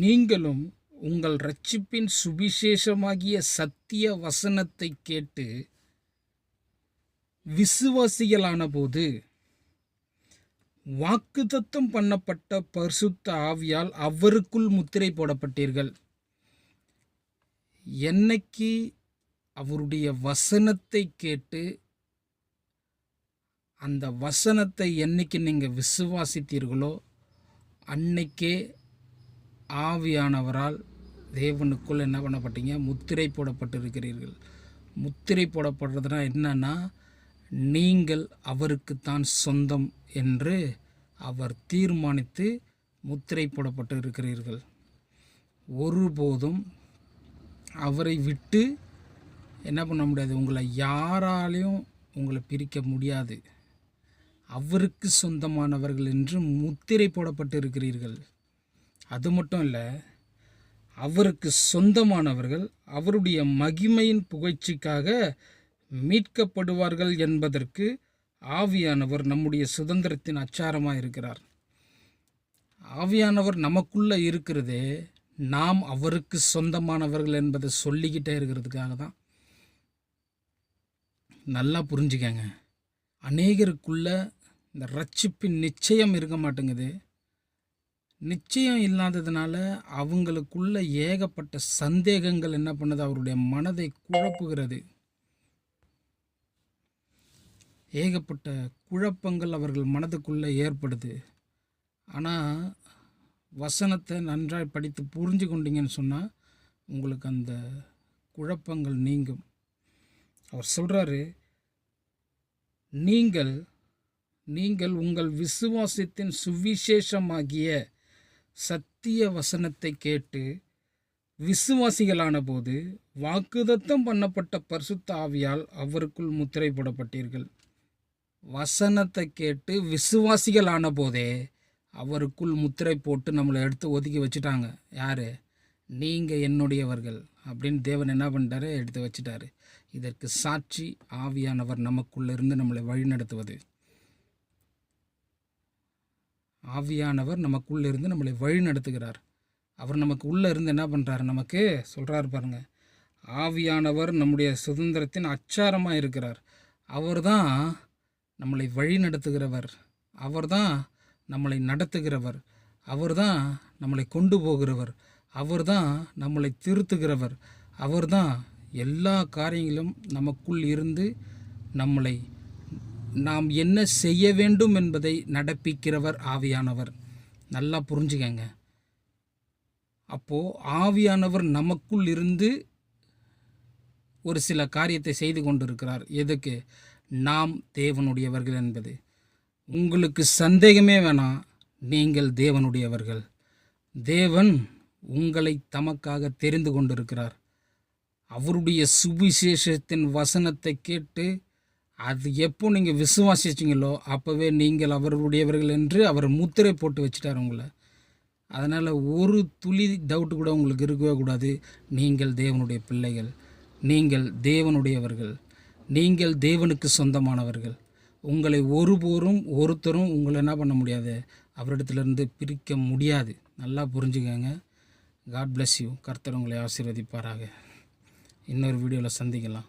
நீங்களும் உங்கள் ரட்சிப்பின் சுவிசேஷமாகிய சத்திய வசனத்தை கேட்டு விசுவாசிகளான போது வாக்குதத்தம் பண்ணப்பட்ட பரிசுத்த ஆவியால் அவருக்குள் முத்திரை போடப்பட்டீர்கள். என்னைக்கு அவருடைய வசனத்தை கேட்டு அந்த வசனத்தை என்னைக்கு நீங்கள் விசுவாசித்தீர்களோ அன்னைக்கே ஆவியானவரால் தேவனுக்குள் என்ன பண்ணப்பட்டீங்க? முத்திரை போடப்பட்டிருக்கிறீர்கள். முத்திரை போடப்படுறதுனா என்னன்னா நீங்கள் அவருக்குத்தான் சொந்தம் என்று அவர் தீர்மானித்து முத்திரை போடப்பட்டு இருக்கிறீர்கள் ஒருபோதும் அவரை விட்டு என்ன பண்ண முடியாது. உங்களை யாராலையும் உங்களை பிரிக்க முடியாது. அவருக்கு சொந்தமானவர்கள் என்று முத்திரை போடப்பட்டு இருக்கிறீர்கள் அது மட்டும் இல்லை அவருக்கு சொந்தமானவர்கள் அவருடைய மகிமையின் புகழ்ச்சிக்காக மீட்கப்படுவார்கள் என்பதற்கு ஆவியானவர் நம்முடைய சுதந்திரத்தின் அச்சாரமாக இருக்கிறார். ஆவியானவர் நமக்குள்ளே இருக்கிறதே நாம் அவருக்கு சொந்தமானவர்கள் என்பதை சொல்லிக்கிட்டே இருக்கிறதுக்காக தான். நல்லா புரிஞ்சுக்கங்க. அநேகருக்குள்ள இந்த ரட்சிப்பின் நிச்சயம் இருக்க மாட்டேங்குது. நிச்சயம் இல்லாததுனால அவங்களுக்குள்ள ஏகப்பட்ட சந்தேகங்கள் என்ன பண்ணுது? அவருடைய மனதை குழப்புகிறது. ஏகப்பட்ட குழப்பங்கள் அவர்கள் மனதுக்குள்ளே ஏற்படுது. ஆனால் வசனத்தை நன்றாய் படித்து புரிஞ்சு கொண்டீங்கன்னு சொன்னால் உங்களுக்கு அந்த குழப்பங்கள் நீங்கும். அவர் சொல்கிறாரு நீங்கள் நீங்கள் உங்கள் விசுவாசத்தின் சுவிசேஷமாகிய சத்திய வசனத்தை கேட்டு விசுவாசிகளான போது வாக்குதத்தம் பண்ணப்பட்ட பரிசுத்த ஆவியால் அவருக்குள் முத்திரை போடப்பட்டீர்கள். வசனத்தை கேட்டு விசுவாசிகளான போதே அவருக்குள் முத்திரை போட்டு நம்மளை எடுத்து ஒதுக்கி வச்சுட்டாங்க. யார்? நீங்கள் என்னுடையவர்கள். அப்படின்னு தேவன் என்ன பண்ணிட்டாரு? எடுத்து வச்சுட்டாரு. இதற்கு சாட்சி ஆவியானவர் நமக்குள்ளே இருந்து நம்மளை வழிநடத்துவது. ஆவியானவர் நமக்குள்ளே இருந்து நம்மளை வழி நடத்துகிறார் அவர் நமக்கு உள்ளே இருந்து என்ன பண்ணுறாரு நமக்கு சொல்கிறாரு பாருங்க. ஆவியானவர் நம்முடைய சுதந்திரத்தின் அச்சாரமாக இருக்கிறார். அவர் தான் நம்மளை வழி நடத்துகிறவர் அவர் தான் நம்மளை நடத்துகிறவர். அவர் தான் நம்மளை கொண்டு போகிறவர். அவர் தான் நம்மளை திருத்துகிறவர். அவர் தான் எல்லா காரியங்களும் நமக்குள் இருந்து நம்மளை நாம் என்ன செய்ய வேண்டும் என்பதை நடப்பிக்கிறவர் ஆவியானவர். நல்லா புரிஞ்சுக்கங்க. அப்போது ஆவியானவர் நமக்குள் இருந்து ஒரு சில காரியத்தை செய்து கொண்டிருக்கிறார். எதுக்கு? நாம் தேவனுடையவர்கள் என்பது. உங்களுக்கு சந்தேகமே வேணாம் நீங்கள் தேவனுடையவர்கள். தேவன் உங்களை தமக்காக தெரிந்து கொண்டிருக்கிறார். அவருடைய சுவிசேஷத்தின் வசனத்தை கேட்டு அது எப்போ நீங்கள் விசுவாசிச்சிங்களோ அப்போவே நீங்கள் அவருடையவர்கள் என்று அவர் முத்திரை போட்டு வச்சுட்டார் உங்களை. அதனால் ஒரு துளி டவுட் கூட உங்களுக்கு இருக்கவே கூடாது. நீங்கள் தேவனுடைய பிள்ளைகள். நீங்கள் தேவனுடையவர்கள். நீங்கள் தேவனுக்கு சொந்தமானவர்கள். உங்களை ஒருபோரும் ஒருத்தரும் உங்களை என்ன பண்ண முடியாது. அவரிடத்துலேருந்து பிரிக்க முடியாது. நல்லா புரிஞ்சுக்கங்க. காட் பிளஸ் யூ கர்த்தர் உங்களை ஆசீர்வதிப்பாராக. இன்னொரு வீடியோவில் சந்திக்கலாம்.